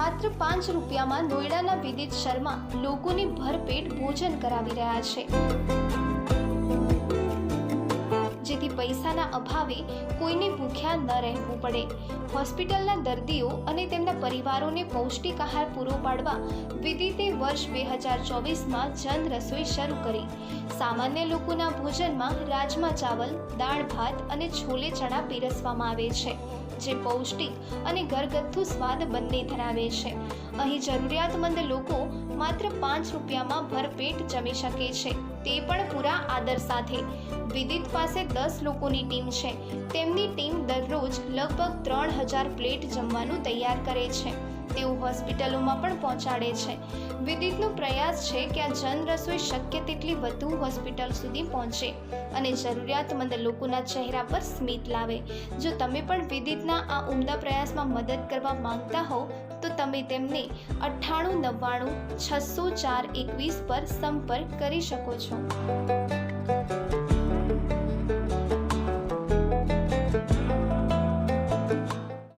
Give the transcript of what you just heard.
માત્ર પાંચ રૂપિયામાં નોઈડાના વિદિત શર્મા લોકોને ભરપેટ ભોજન કરાવી રહ્યા છે. પૈસાના અભાવે કોઈને ભૂખ્યા ન રહેવું પડે. હોસ્પિટલના દર્દીઓ અને તેમના પરિવારોને પૌષ્ટિક આહાર પૂરો પાડવા વિદિતે વર્ષ બે હજાર ચોવીસમાં જન રસોઈ શરૂ કરી. સામાન્ય લોકોના ભોજનમાં રાજમા ચાવલ, દાળ ભાત અને છોલે ચણા પીરસવામાં આવે છે, જે પૌષ્ટિક અને ઘરગથ્થુ સ્વાદ બંને ધરાવે છે. અહીં જરૂરિયાતમંદ લોકો માત્ર પાંચ રૂપિયામાં ભરપેટ જમી શકે છે, તે પણ પૂરા આદર સાથે. વિદિત પાસે દસ લોકોની ટીમ છે. તેમની ટીમ દરરોજ લગભગ ત્રણ હજાર પ્લેટ જમવાનું તૈયાર કરે છે. તેઓ હોસ્પિટલોમાં પણ પહોંચાડે છે. વિદિતનો પ્રયાસ છે કે આ જન રસોઈ શક્ય તેટલી વધુ હોસ્પિટલ સુધી પહોંચે અને જરૂરિયાતમંદ લોકોના ચહેરા પર સ્મિત લાવે. જો તમે પણ વિદિતના આ ઉમદા પ્રયાસમાં મદદ કરવા માંગતા હો તો તમે તેમને અઠ્ઠાણું નવ્વાણું છસો ચાર એકવીસ પર સંપર્ક કરી શકો છો.